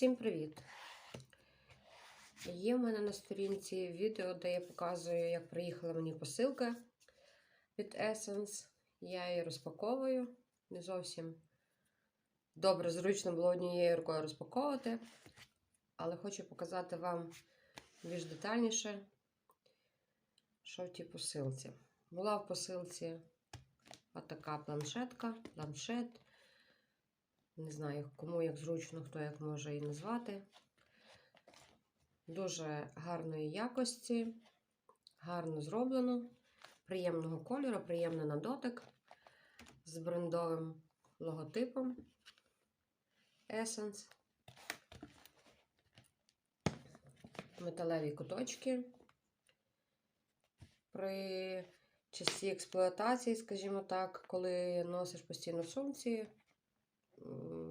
Всім привіт! Є в мене на сторінці відео, де я показую, як приїхала мені посилка від Essence. Я її розпаковую. Не зовсім добре, зручно було однією рукою розпаковувати, але хочу показати вам більш детальніше, що в тій посилці. Була в посилці отака планшетка, планшет. Не знаю, кому як зручно, хто як може її назвати. Дуже гарної якості, гарно зроблено, приємного кольору, приємно на дотик з брендовим логотипом Essence. Металеві куточки. При часі експлуатації, скажімо так, коли носиш постійно в сумці,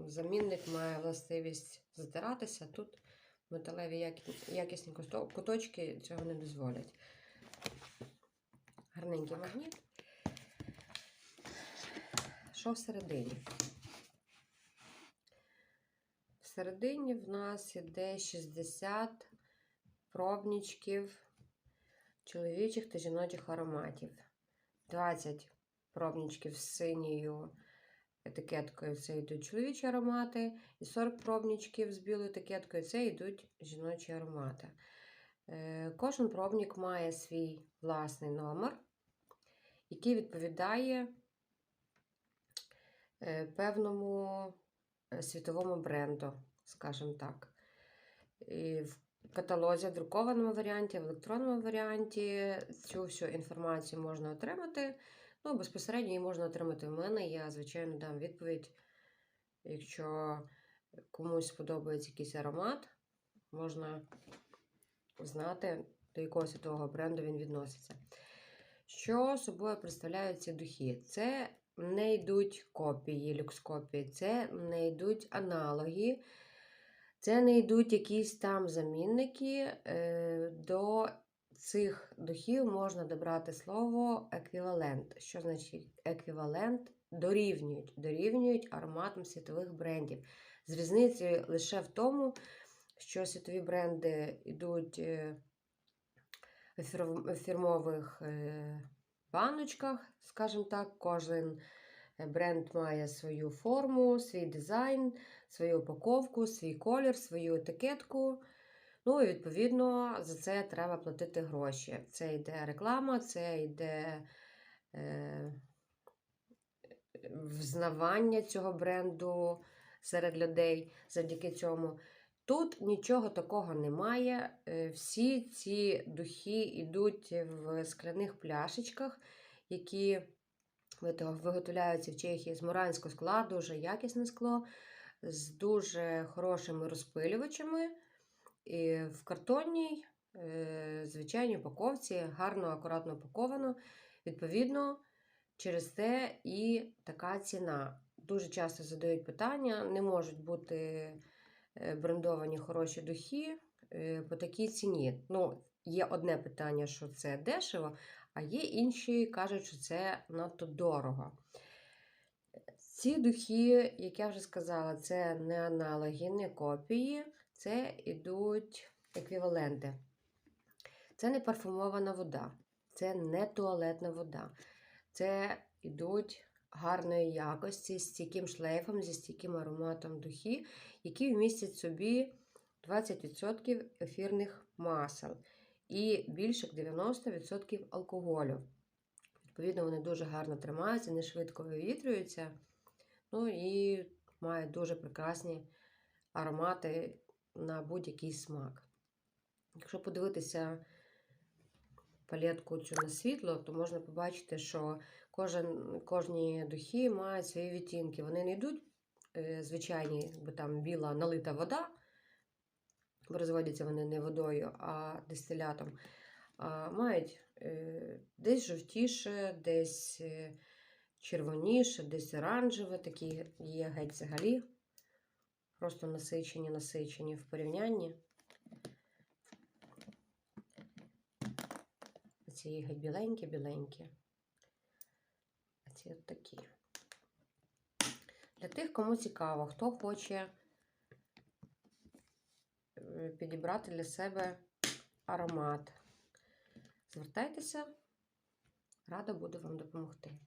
замінник має властивість затиратися. Тут металеві якісні куточки цього не дозволять. Гарненький магніт. Що всередині? Всередині в нас іде 60 пробничків чоловічих та жіночих ароматів. 20 пробничків з синьою етикеткою це йдуть чоловічі аромати, і 40 пробничків з білою етикеткою це йдуть жіночі аромати. Кожен пробник має свій власний номер, який відповідає певному світовому бренду, скажімо так. І в каталозі в друкованому варіанті, в електронному варіанті цю всю інформацію можна отримати. Ну, безпосередньо її можна отримати в мене. Я, звичайно, дам відповідь. Якщо комусь подобається якийсь аромат, можна знати, до якого світового бренду він відноситься. Що собою представляють ці духи? Це не йдуть копії, люкс-копії, це не йдуть аналоги, це не йдуть якісь там замінники. Е, до цих духів можна добрати слово еквівалент. Що значить еквівалент? Дорівнюють, дорівнюють ароматам світових брендів. З різницею лише в тому, що світові бренди йдуть е, в фірмових е, баночках, скажімо так, кожен бренд має свою форму, свій дизайн, свою упаковку, свій колір, свою етикетку. Ну, і відповідно, за це треба платити гроші. Це йде реклама, це йде е, взнавання цього бренду серед людей завдяки цьому. Тут нічого такого немає. Е, всі ці духи йдуть в скляних пляшечках, які виготовляються в Чехії з муранського скла, дуже якісне скло, з дуже хорошими розпилювачами. І в картонній, е, звичайній упаковці, гарно, акуратно упаковано. Відповідно, через те і така ціна. Дуже часто задають питання: не можуть бути е, брендовані хороші духи е, по такій ціні. Ну, Є одне питання, що це дешево, а є інші кажуть, що це надто дорого. Ці духи, як я вже сказала, це не аналоги, не копії це йдуть еквіваленти. Це не парфумована вода, це не туалетна вода. Це йдуть гарної якості, з стійким шлейфом, зі стійким ароматом духи, які вмістять собі 20% ефірних масел і більше 90% алкоголю. Відповідно, вони дуже гарно тримаються, не швидко вивітрюються. Ну і мають дуже прекрасні аромати на будь-який смак. Якщо подивитися палетку цю на світло, то можна побачити, що кожен, кожні духи мають свої відтінки. Вони не йдуть е, звичайні, бо там біла налита вода, бо розводяться вони не водою, а дистилятом. А мають е, десь жовтіше, десь е, червоніше, десь оранжеве, такі є геть взагалі. Просто насичені, насичені в порівнянні. Ці біленькі-біленькі. А ці от такі. Для тих, кому цікаво, хто хоче підібрати для себе аромат. Звертайтеся, рада буду вам допомогти.